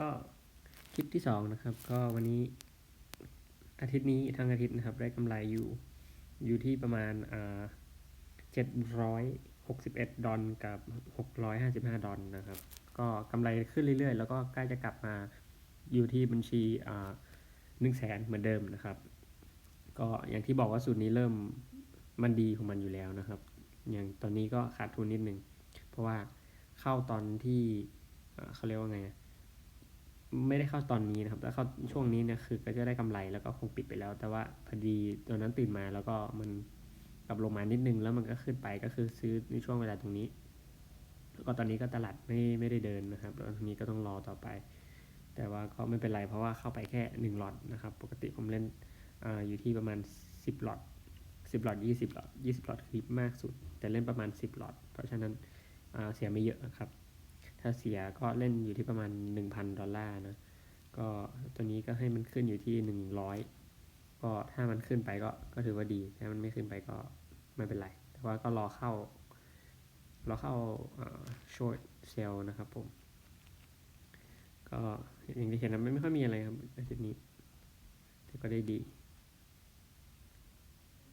ก็คลิปที่สองนะครับ ก็วันนี้อาทิตย์นี้ทั้งอาทิตย์นะครับ ได้กำไรอยู่อยู่ที่ประมาณอ่าเจ็ดร้อยหกสิบเอ็ดดอลกับหกร้อยห้าสิบห้าดอลนะครับ ก็กำไรขึ้นเรื่อยๆ แล้วก็ใกล้จะกลับมาอยู่ที่บัญชีอ่าหนึ่งแสนเหมือนเดิมนะครับ ก็อย่างที่บอกว่าสูตรนี้เริ่มมันดีของมันอยู่แล้วนะครับ อย่างตอนนี้ก็ขาดทุนนิดนึง เพราะว่าเข้าตอนที่เขาเรียกว่าไง ไม่ได้เข้าตอนนี้นะครับแต่เข้าช่วงนี้เนี่ยคือก็จะได้กำไรแล้วก็คงปิดไปแล้ว แต่ว่าพอดีตอนนั้นตื่นมาแล้วก็มันกลับลงมานิดนึงแล้วมันก็ขึ้นไปก็คือซื้อในช่วงเวลาตรงนี้แล้วก็ตอนนี้ก็ตลาดไม่ไม่ได้เดินนะครับแล้วทีนี้ก็ต้องรอต่อไป แต่ว่าก็ไม่เป็นไรเพราะว่าเข้าไปแค่หนึ่งหลอดนะครับ ปกติผมเล่นออยู่ที่ประมาณสิบหลอดสิบหลอดยี่สิบหลอดยี่สิบหลอดคือมากสุด แต่เล่นประมาณสิบหลอดเพราะฉะนั้นเสียไม่เยอะครับ ถ้าเสียก็เล่นอยู่ที่ประมาณหนึ่งพันดอลลาร์นะ ก็ตัวนี้ก็ให้มันขึ้นอยู่ที่หนึ่งร้อยก็ถ้ามันขึ้นไปก็ก็ถือว่าดี ถ้ามันไม่ขึ้นไปก็ไม่เป็นไร แต่ว่าก็รอเข้า รอเข้าช็อตเซลนะครับผม ก็อย่างที่เห็นนะไม่ไม่ค่อยมีอะไรครับอาทิตย์นี้แต่ก็ได้ดี